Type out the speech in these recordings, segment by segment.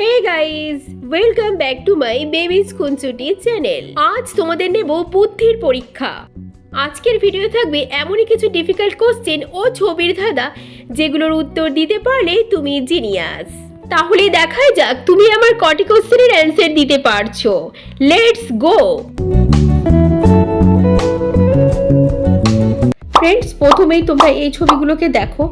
Hey guys welcome back to my babies খুনসুটি channel আজ তোমাদের নেব বুদ্ধির পরীক্ষা। আজকের ভিডিও থাকবে এমনই কিছু ডিফিকাল্ট কোশ্চেন ও ছবির ধাঁধা, যেগুলোর উত্তর দিতে পারলে তুমি জিনিয়াস তাহলে দেখাই যাক তুমি আমার কটি কোশ্চেনের অ্যান্সার দিতে পারছ। লেটস গো ফ্রেন্ডস প্রথমেই তোমরা এই ছবিগুলোকে দেখো।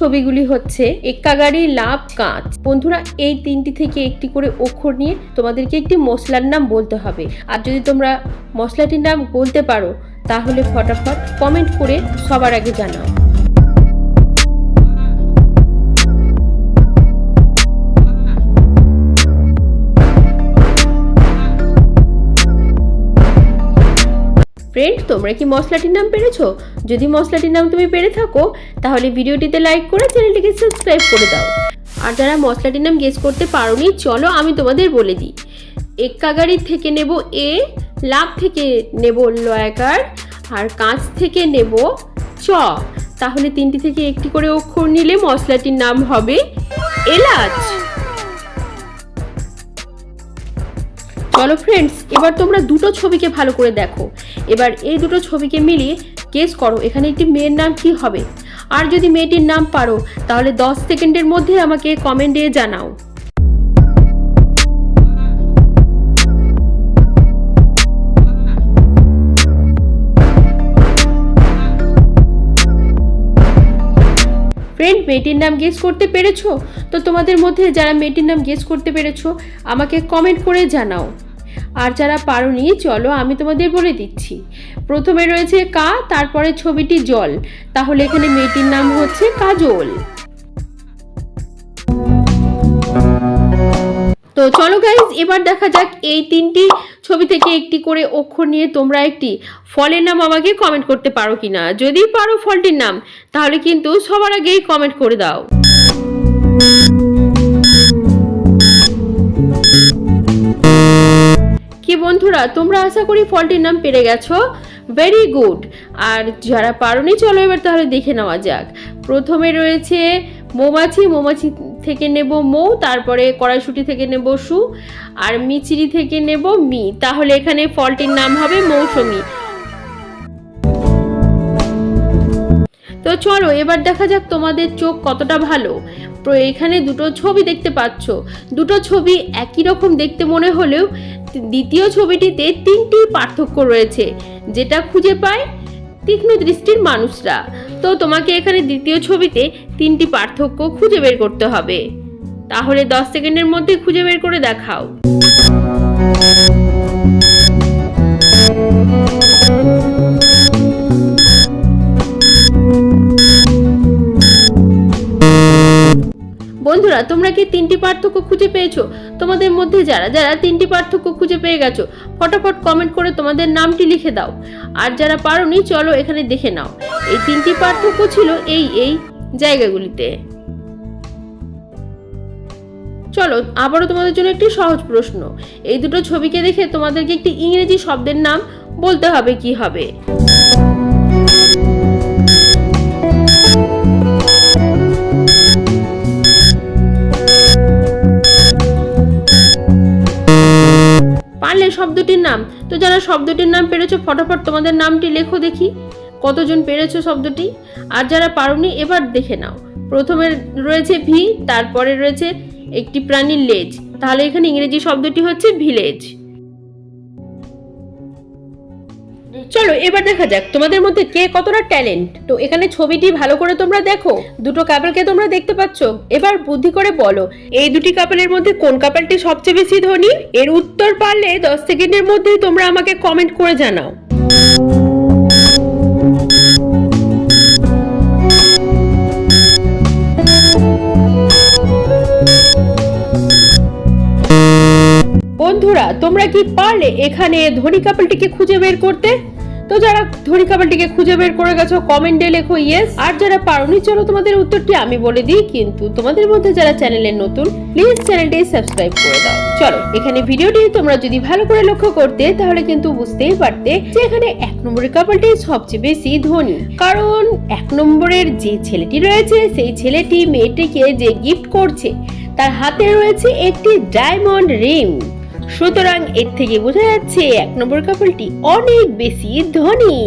ছবিগুলি হচ্ছে একাগাড়ি গাড়ি লাভ কাঁচ বন্ধুরা, এই তিনটি থেকে একটি করে অক্ষর নিয়ে তোমাদেরকে একটি মশলার নাম বলতে হবে। আর যদি তোমরা মশলাটির নাম বলতে পারো, তাহলে ফটাফট কমেন্ট করে সবার আগে জানাও। ফ্রেন্ড তোমরা কি মশলাটির নাম পেরেছ? যদি মশলাটির নাম তুমি পেরে থাকো, তাহলে ভিডিওটিতে লাইক করে চ্যানেলটিকে সাবস্ক্রাইব করে দাও। আর যারা মশলাটির নাম গেস করতে পারোনি, চলো আমি তোমাদের বলে দিই। এক্কা গাড়ির থেকে নেব এ লাভ থেকে নেব লয়াকার, আর কাঁচ থেকে নেব চ। তাহলে তিনটি থেকে একটি করে অক্ষর নিলে মশলাটির নাম হবে এলাচ। চলো ফ্রেন্ডস এবার তোমরা দুটো ছবিকে ভালো করে দেখো। এবার এই দুটো ছবিকে মিলিয়ে গেস করো এখানে একটি মেয়ের নাম কি হবে। আর যদি মেয়েটির নাম পারো, তাহলে দশ সেকেন্ডের মধ্যে আমাকে কমেন্টে জানাও। ফ্রেন্ড মেয়েটির নাম গেস করতে পেরেছ? তো তোমাদের মধ্যে যারা মেয়েটির নাম গেস করতে পেরেছ, আমাকে কমেন্ট করে জানাও। আর যারা পারোনি, চলো আমি তোমাদের বলে দিচ্ছি। প্রথমে রয়েছে কা, তারপরে ছবিটি জল। তাহলে এখানে মেয়েটির নাম হচ্ছে কাজল। তো চলো গাইজ এবার দেখা যাক এই তিনটি ছবি থেকে একটি করে অক্ষর নিয়ে তোমরা একটি ফলের নাম আমাকে কমেন্ট করতে পারো কিনা। যদি পারো ফলটির নাম, তাহলে কিন্তু সবার আগেই কমেন্ট করে দাও। বন্ধুরা, তোমরা আশা করি ফলটির নাম পেরে গেছো। ভেরি গুড আর যারা পারোনি, চলো এবার তাহলে দেখে নেওয়া যাক। প্রথমে রয়েছে মৌমাছি মৌমাছি থেকে নেব মৌ, তারপরে কড়াইশুটি থেকে নেব সু, আর মিচিরি থেকে নেব মি। তাহলে এখানে ফলটির নাম হবে মৌসুমি। তো চলো, এবার দেখা যাক তোমাদের চোখ কতটা ভালো। এখানে দুটো ছবি দেখতে পাচ্ছ। দুটো ছবি একই রকম দেখতে মনে হলেও দ্বিতীয় ছবিটিতে তিনটি পার্থক্য রয়েছে, যেটা খুঁজে পায় তীক্ষ্ণ দৃষ্টির মানুষরা। তো তোমাকে এখানে দ্বিতীয় ছবিতে তিনটি পার্থক্য খুঁজে বের করতে হবে। তাহলে দশ সেকেন্ডের মধ্যে খুঁজে বের করে দেখাও। বন্ধুরা, তোমরা কি তিনটি পার্থক্য খুঁজে পেয়েছ? তোমাদের মধ্যে যারা যারা তিনটি পার্থক্য খুঁজে পেয়ে গেছো, ফটাফট কমেন্ট করে তোমাদের নামটি লিখে দাও। আর যারা পারোনি, চলো এখানে দেখে নাও। এই তিনটি পার্থক্য ছিল এই এই জায়গাগুলিতে। চলো, আবারও তোমাদের জন্য একটি সহজ প্রশ্ন। এই দুটো ছবিকে দেখে তোমাদেরকে একটি ইংরেজি শব্দের নাম বলতে হবে কি হবে? নাম? তো যারা শব্দটির নাম পেরেছ, ফটাফট তোমাদের নামটি লেখো দেখি। কতজন পেরেছ শব্দটি? আর যারা পারোনি, এবার দেখে নাও। প্রথমে রয়েছে ভি, তারপরে রয়েছে একটি প্রাণীর লেজ। তাহলে এখানে ইংরেজি শব্দটি হচ্ছে ভিলেজ চলো, এবার দেখা যাক, তোমাদের মধ্যে কে কতটা ট্যালেন্ট তো এখানে ছবিটি ভালো করে তোমরা দেখো, দুটো কাপলকে তোমরা দেখতে পাচ্ছ। এবার বুদ্ধি করে বলো, এই দুটি কাপলের মধ্যে কোন কাপলটি সবচেয়ে বেশি ধনী? এর উত্তর পারলে দশ সেকেন্ডের মধ্যেই তোমরা আমাকে কমেন্ট করে জানাও। বন্ধুরা, তোমরা কি পারলে এখানে ধনী কাপলটিকে খুঁজে বের করতে? তো যারা ধনী কাপলটিকে খুঁজে বের করে গেছো কমেন্টে লেখো ইয়েস আর যারা পারোনি, চলো তোমাদের উত্তরটি আমি বলে দিই, কিন্তু তোমাদের মধ্যে যারা চ্যানেলের নতুন প্লিজ চ্যানেলটি সাবস্ক্রাইব করে দাও। চলো, এখানে ভিডিওটি তোমরা যদি ভালো করে লক্ষ্য করতে, তাহলে কিন্তু বুঝতেই পারতে যে এখানে এক নম্বরের কাপলটি সবচেয়ে বেশি ধনী। কারণ এক নম্বরের যে ছেলেটি রয়েছে, সেই ছেলেটি মেয়েটিকে যে গিফট করছে, তার হাতে রয়েছে একটি ডায়মন্ড রিং সুতরাং এর থেকে বোঝা যাচ্ছে এক নম্বর কাপলটি অনেক বেশি ধনী।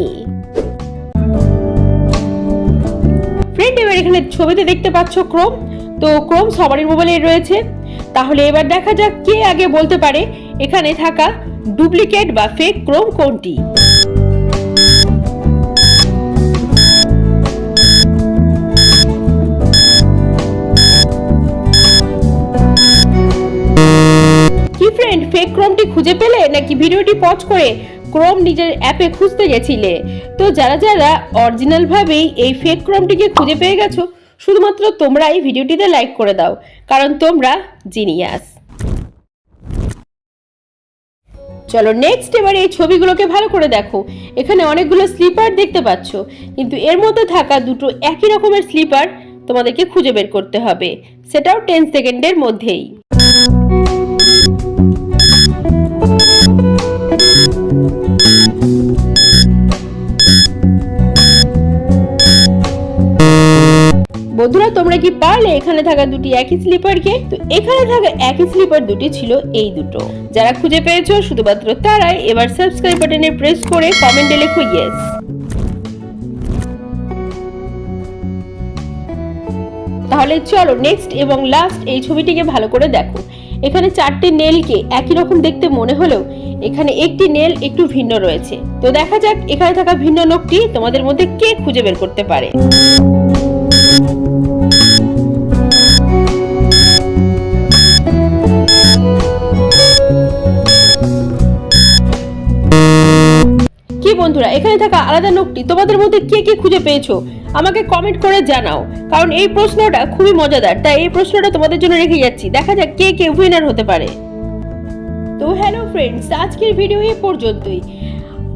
ফ্রেন্ড এবার এখানে ছবিতে দেখতে পাচ্ছ ক্রোম। তো ক্রোম সবারই মোবাইলে রয়েছে। তাহলে এবার দেখা যাক কে আগে বলতে পারে এখানে থাকা ডুপ্লিকেট বা ফেক ক্রোম কোনটি। ফেক ক্রোমটি খুঁজে পেলে নাকি ভিডিওটি পজ করে ক্রোম নিজের অ্যাপে খুঁজতে গেছিলে? তো যারা যারা অরিজিনাল ভাবেই এই ফেক ক্রোমটিকে খুঁজে পেয়ে গেছো, শুধুমাত্র তোমরা এই ভিডিওটিতে লাইক করে দাও, কারণ তোমরা জিনিয়াস চলো নেক্সট এবার এই ছবিগুলোকে ভালো করে দেখো। এখানে অনেকগুলো স্লিপার দেখতে পাচ্ছ, কিন্তু এর মধ্যে থাকা দুটো একই রকমের স্লিপার তোমাদেরকে খুঁজে বের করতে হবে। সেটাও টেন সেকেন্ডের মধ্যেই। বন্ধুরা, তোমরা কি পারলে এখানে থাকা দুটি একই স্লিপারকে তো এখানে থাকা একই স্লিপার দুটি ছিল এই দুটো। যারা খুঁজে পেয়েছ, শুধুমাত্র তারাই এবার সাবস্ক্রাইব বাটনে প্রেস করে কমেন্টে লেখো ইয়েস তাহলে চলো নেক্সট এবং লাস্ট এই ছবিটিকে ভালো করে দেখো। এখানে চারটি নেলকে একই রকম দেখতে মনে হলেও এখানে একটি নেল একটু ভিন্ন রয়েছে। তো দেখা যাক, এখানে থাকা ভিন্ন নোকটি তোমাদের মধ্যে কে খুঁজে বের করতে পারে। বন্ধুরা, এখানে থাকা আলাদা নোকটি তোমাদের মধ্যে কে কে খুঁজে পেয়েছ? আমাকে কমেন্ট করে জানাও, কারণ এই প্রশ্নটা খুবই মজাদার, তাই এই প্রশ্নটা তোমাদের জন্য রেখে যাচ্ছি। দেখা যাক কে কে উইনার হতে পারে। তো হ্যালো ফ্রেন্ডস আজকের ভিডিও এই পর্যন্তই।